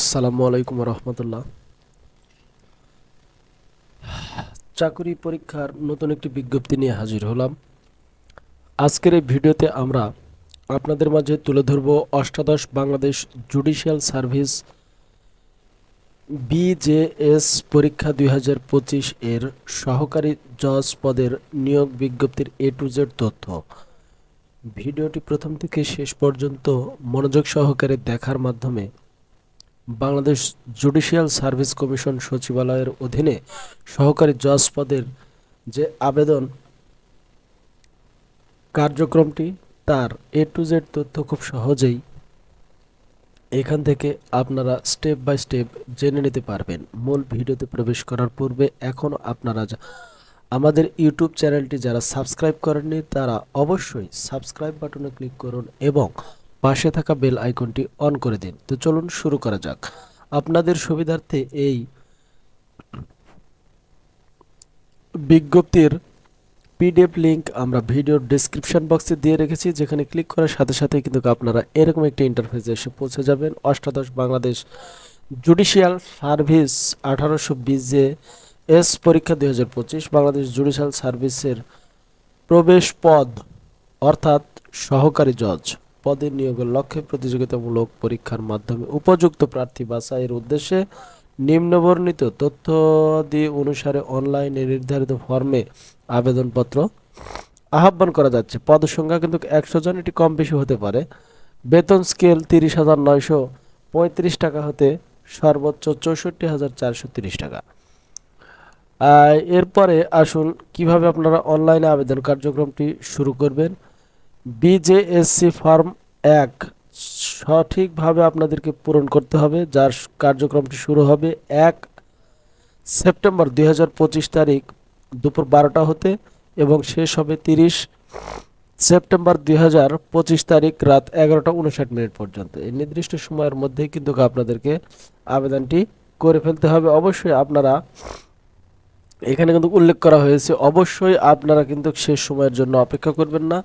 আসসালামু আলাইকুম রহমতুল্লাহ চাকরি পরীক্ষার নতুন একটি বিজ্ঞপ্তি নিয়ে হাজির হলাম। আজকের এই ভিডিওতে আমরা আপনাদের মাঝে তুলে ধরব অষ্টাদশ বাংলাদেশ জুডিশিয়াল সার্ভিস বিজেএস পরীক্ষা দুই হাজার পঁচিশ এর সহকারী জজ পদের নিয়োগ বিজ্ঞপ্তির এ টু জেড তথ্য। ভিডিওটি প্রথম থেকে শেষ পর্যন্ত মনোযোগ সহকারে দেখার মাধ্যমে বাংলাদেশ জুডিশিয়াল সার্ভিস কমিশন সচিবালয়ের অধীনে সহকারী জজ পদের যে আবেদন কার্যক্রমটি, তার এ টু জেড তথ্য খুব সহজেই এখান থেকে আপনারা স্টেপ বাই স্টেপ জেনে নিতে পারবেন। মূল ভিডিওতে প্রবেশ করার পূর্বে এখনও আপনারা আমাদের ইউটিউব চ্যানেলটি যারা সাবস্ক্রাইব করেননি, তারা অবশ্যই সাবস্ক্রাইব বাটনে ক্লিক করুন এবং পাশে থাকা বেল আইকনটি অন করে দিন। তো চলুন শুরু করা যাক। আপনাদের সুবিধার্থে এই বিজ্ঞপ্তির পিডিএফ লিঙ্ক আমরা ভিডিওর ডেসক্রিপশন বক্সে দিয়ে রেখেছি, যেখানে ক্লিক করার সাথে সাথে কিন্তু আপনারা এরকম একটি ইন্টারফেসে এসে পৌঁছে যাবেন। অষ্টাদশ বাংলাদেশ জুডিশিয়াল সার্ভিস আঠারোশো বিজে এস পরীক্ষা দুই হাজার পঁচিশ, বাংলাদেশ জুডিশিয়াল সার্ভিসের প্রবেশ পদ, অর্থাৎ সহকারী জজ। পদে নিয়োগের লক্ষ্যে প্রতিযোগিতামূলক পরীক্ষার মাধ্যমে উপযুক্ত প্রার্থী বাছাইয়ের উদ্দেশ্যে নিম্নবর্ণিত তথ্যাদি অনুসারে অনলাইনে নির্ধারিত ফর্মে আবেদনপত্র আহ্বান করা যাচ্ছে। পদ সংখ্যা কিন্তু একশো জন, এটি কম বেশি হতে পারে। বেতন স্কেল তিরিশ হাজার নয়শো পঁয়ত্রিশ টাকা হতে সর্বোচ্চ চৌষট্টি হাজার চারশো তিরিশ টাকা। এরপরে আসুন, কীভাবে আপনারা অনলাইনে আবেদন কার্যক্রমটি শুরু করবেন? বিজেএসসি ফর্ম এক। সঠিকভাবে আপনাদেরকে পূরণ করতে হবে, যার কার্যক্রমটি শুরু হবে এক সেপ্টেম্বর দুই তারিখ দুপুর বারোটা হতে এবং শেষ হবে তিরিশ সেপ্টেম্বর দুই হাজার পঁচিশ তারিখ রাত এগারোটা উনষাট মিনিট পর্যন্ত। এই নির্দিষ্ট সময়ের মধ্যেই কিন্তু আপনাদেরকে আবেদনটি করে ফেলতে হবে। অবশ্যই আপনারা এখানে কিন্তু উল্লেখ করা হয়েছে, অবশ্যই আপনারা কিন্তু শেষ সময়ের জন্য অপেক্ষা করবেন না।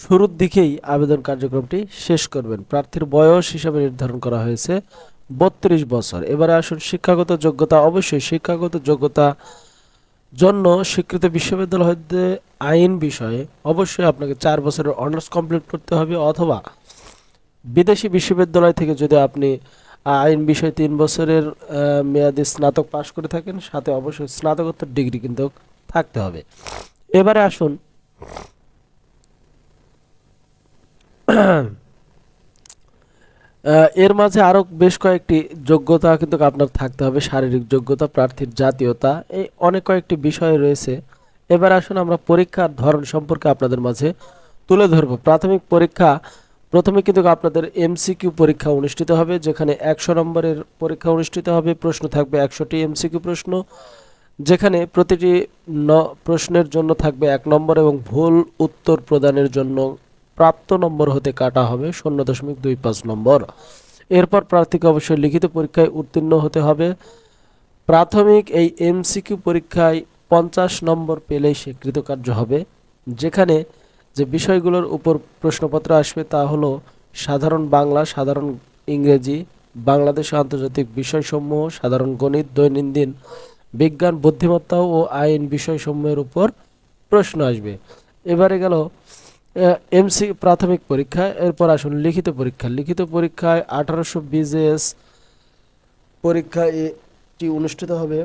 শুরুর দিকেই আবেদন কার্যক্রমটি শেষ করবেন। প্রার্থীর বয়স হিসাবে নির্ধারণ করা হয়েছে বত্রিশ বছর। এবারে আসুন শিক্ষাগত যোগ্যতা। অবশ্যই শিক্ষাগত যোগ্যতা জন্য স্বীকৃত বিশ্ববিদ্যালয় আইন বিষয়ে অবশ্যই আপনাকে চার বছরের অনার্স কমপ্লিট করতে হবে অথবা বিদেশি বিশ্ববিদ্যালয় থেকে যদি আপনি আইন বিষয়ে তিন বছরের মেয়াদি স্নাতক পাশ করে থাকেন, সাথে অবশ্যই স্নাতকোত্তর ডিগ্রি কিন্তু থাকতে হবে। এবারে আসুন এর মাঝে আরও বেশ কয়েকটি যোগ্যতা কিন্তু আপনার থাকতে হবে, শারীরিক যোগ্যতা, প্রার্থীর জাতীয়তা, এই অনেক কয়েকটি বিষয় রয়েছে। এবার আসুন আমরা পরীক্ষার ধরন সম্পর্কে আপনাদের মাঝে তুলে ধরব। প্রাথমিক পরীক্ষা, প্রথমে কিন্তু আপনাদের এমসিকিউ পরীক্ষা অনুষ্ঠিত হবে, যেখানে একশো নম্বরের পরীক্ষা অনুষ্ঠিত হবে, প্রশ্ন থাকবে একশোটি এমসিকিউ প্রশ্ন, যেখানে প্রতিটি ন প্রশ্নের জন্য থাকবে এক নম্বর এবং ভুল উত্তর প্রদানের জন্য প্রাপ্ত নম্বর হতে কাটা হবে শূন্য দশমিক দুই পাঁচ নম্বর। এরপর প্রার্থীকে অবশ্যই লিখিত পরীক্ষায় উত্তীর্ণ হতে হবে। প্রাথমিক এই এমসিকিউ পরীক্ষায় পঞ্চাশ নম্বর পেলেই সে কৃতকার্য হবে। যেখানে যে বিষয়গুলোর উপর প্রশ্নপত্র আসবে তা হলো সাধারণ বাংলা, সাধারণ ইংরেজি, বাংলাদেশ ও আন্তর্জাতিক বিষয়সমূহ, সাধারণ গণিত, দৈনন্দিন বিজ্ঞান, বুদ্ধিমত্তা ও আইন বিষয়সমূহের উপর প্রশ্ন আসবে। এবারে গেল এমসি প্রাথমিক পরীক্ষা, এরপর আসুন লিখিত পরীক্ষা। লিখিত পরীক্ষায় আঠারোশো বিজেএস পরীক্ষা এটি অনুষ্ঠিত হবে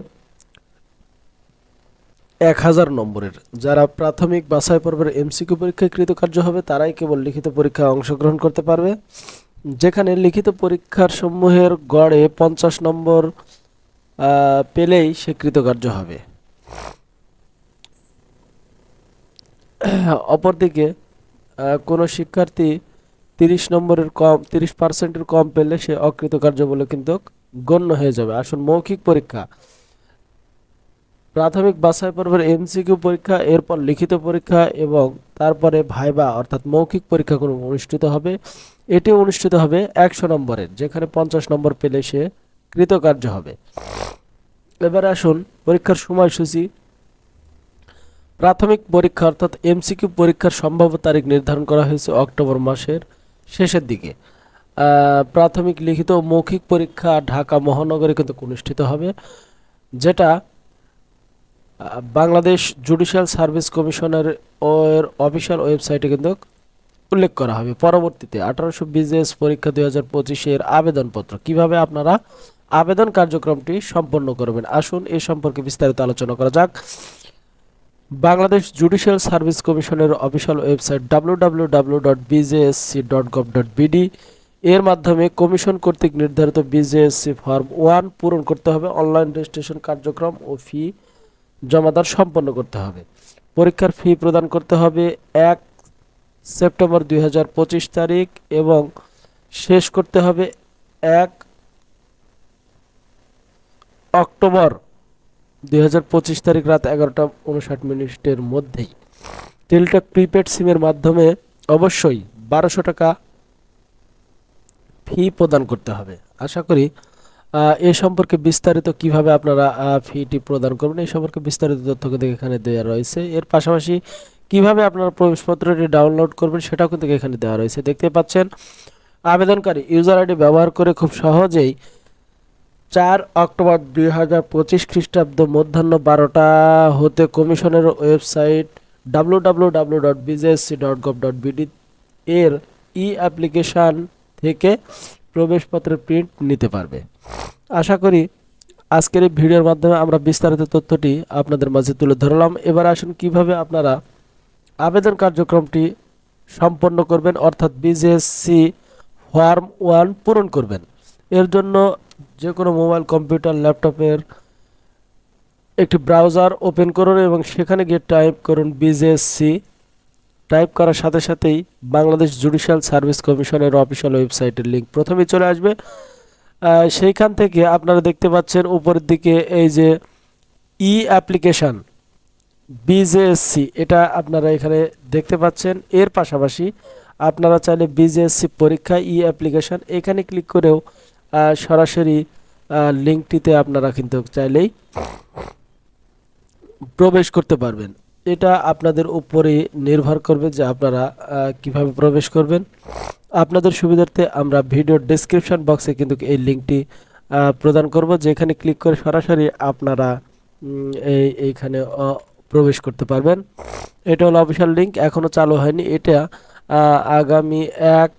এক হাজার নম্বরের। যারা প্রাথমিক বাছাই পর্বের এমসিকিউ পরীক্ষায় কৃতকার্য হবে, তারাই কেবল লিখিত পরীক্ষায় অংশগ্রহণ করতে পারবে। যেখানে লিখিত পরীক্ষার সমূহের গড়ে পঞ্চাশ নম্বর পেলেই সে কৃতকার্য হবে। অপরদিকে কোনো শিক্ষার্থী তিরিশ নম্বরের কম, তিরিশ পার্সেন্টের কম পেলে সে অকৃতকার্য বলে কিন্তু গণ্য হয়ে যাবে। আসুন, মৌখিক পরীক্ষা। প্রাথমিক বাছাই পর্বের এমসিকিউ পরীক্ষা, এরপর লিখিত পরীক্ষা এবং তারপরে ভাইবা, অর্থাৎ মৌখিক পরীক্ষা কোনো অনুষ্ঠিত হবে। এটি অনুষ্ঠিত হবে একশো নম্বরের, যেখানে পঞ্চাশ নম্বর পেলে সে কৃতকার্য হবে। এবার আসুন, পরীক্ষার সময়সূচি প্রাথমিক পরীক্ষা অর্থাৎ এমসিকিউ পরীক্ষার সম্ভাব্য তারিখ নির্ধারণ করা হয়েছে অক্টোবর মাসের শেষের দিকে। প্রাথমিক, লিখিত মৌখিক পরীক্ষা ঢাকা মহানগরে কিন্তু অনুষ্ঠিত হবে, যেটা বাংলাদেশ জুডিশিয়াল সার্ভিস কমিশনের ওর অফিসিয়াল ওয়েবসাইটে কিন্তু উল্লেখ করা হবে। পরবর্তীতে আঠারোশো বিজনেস পরীক্ষা দুই হাজার পঁচিশের আবেদনপত্র। কীভাবে আপনারা আবেদন কার্যক্রমটি সম্পন্ন করবেন? আসুন এ সম্পর্কে বিস্তারিত আলোচনা করা যাক। বাংলাদেশ জুডিশিয়াল সার্ভিস কমিশনের অফিসিয়াল ওয়েবসাইট www.bjsc.gov.bd এর মাধ্যমে কমিশন কর্তৃক নির্ধারিত বিজেএসসি ফর্ম ওয়ান পূরণ করতে হবে অনলাইন রেজিস্ট্রেশন কার্যক্রম ও ফি জমাদার সম্পন্ন করতে হবে। পরীক্ষার ফি প্রদান করতে হবে এক সেপ্টেম্বর দুই হাজার পঁচিশ তারিখ এবং শেষ করতে হবে এক অক্টোবর দুই তারিখ রাত এগারোটা উনষাট মিনিটের মধ্যেই। টেলটক প্রিপেড সিমের মাধ্যমে অবশ্যই বারোশো টাকা ফি প্রদান করতে হবে। আশা করি এ সম্পর্কে বিস্তারিত কীভাবে আপনারা ফিটি প্রদান করবেন, এই সম্পর্কে বিস্তারিত তথ্য কিন্তু এখানে দেওয়া রয়েছে। এর পাশাপাশি কীভাবে আপনারা প্রবেশপত্রটি ডাউনলোড করবেন সেটাও কিন্তু এখানে দেওয়া রয়েছে। দেখতে পাচ্ছেন, আবেদনকারী ইউজার আইডি ব্যবহার করে খুব সহজেই চার অক্টোবর দুই হাজার পঁচিশ খ্রিস্টাব্দ মধ্যাহ্ন বারোটা হতে কমিশনের website W W W dot BJSC dot gov dot BD এর ই অ্যাপ্লিকেশান থেকে প্রবেশপত্রের প্রিন্ট নিতে পারবে। আশা করি আজকের এই ভিডিওর মাধ্যমে আমরা বিস্তারিত তথ্যটি আপনাদের মাঝে তুলে ধরলাম। এবার আসুন কীভাবে আপনারা আবেদন কার্যক্রমটি সম্পন্ন করবেন, অর্থাৎ বিজেএসসি ফর্ম ওয়ান পূরণ করবেন। এর জন্য যে কোনো মোবাইল, কম্পিউটার, ল্যাপটপের একটি ব্রাউজার ওপেন করুন এবং সেখানে গিয়ে টাইপ করুন বিজেএসসি টাইপ করার সাথে সাথেই বাংলাদেশ জুডিশিয়াল সার্ভিস কমিশনের অফিসিয়াল ওয়েবসাইটের লিঙ্ক প্রথমেই চলে আসবে। সেইখান থেকে আপনারা দেখতে পাচ্ছেন উপরের দিকে এই যে ই অ্যাপ্লিকেশান বিজেএসসি এটা আপনারা এখানে দেখতে পাচ্ছেন। এর পাশাপাশি আপনারা চাইলে বিজেএসসি পরীক্ষা ই অ্যাপ্লিকেশান এখানে ক্লিক করেও সরাসরি লিঙ্কটিতে আপনারা কিন্তু চাইলেই প্রবেশ করতে পারবেন। এটা আপনাদের উপরে নির্ভর করবে যে আপনারা কীভাবে প্রবেশ করবেন। আপনাদের সুবিধার্থে আমরা ভিডিও ডেসক্রিপশন বক্সে কিন্তু এই লিঙ্কটি প্রদান করব, যেখানে ক্লিক করে সরাসরি আপনারা এই, এইখানে প্রবেশ করতে পারবেন। এটা হলো অফিসিয়াল লিঙ্ক এখনও চালু হয়নি। এটা আগামী এক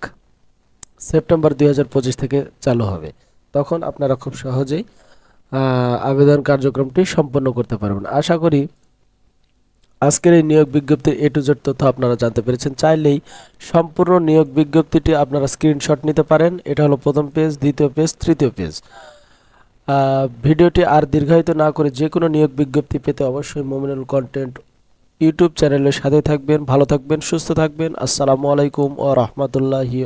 সেপ্টেম্বর দুই হাজার পঁচিশ থেকে চালু হবে। তখন আপনারা খুব সহজেই আবেদন কার্যক্রমটি সম্পন্ন করতে পারবেন। আশা করি আজকের এই নিয়োগ বিজ্ঞপ্তির এ টু জেড তথ্য আপনারা জানতে পেরেছেন। চাইলেই সম্পূর্ণ নিয়োগ বিজ্ঞপ্তিটি আপনারা স্ক্রিনশট নিতে পারেন। এটা হলো প্রথম পেজ, দ্বিতীয় পেজ, তৃতীয় পেজ। ভিডিওটি আর দীর্ঘায়িত না করে যে কোনো নিয়োগ বিজ্ঞপ্তি পেতে অবশ্যই মোমিনুল কন্টেন্ট ইউটিউব চ্যানেলের সাথে থাকবেন। ভালো থাকবেন, সুস্থ থাকবেন। আসসালামু আলাইকুম ও রহমতুল্লাহি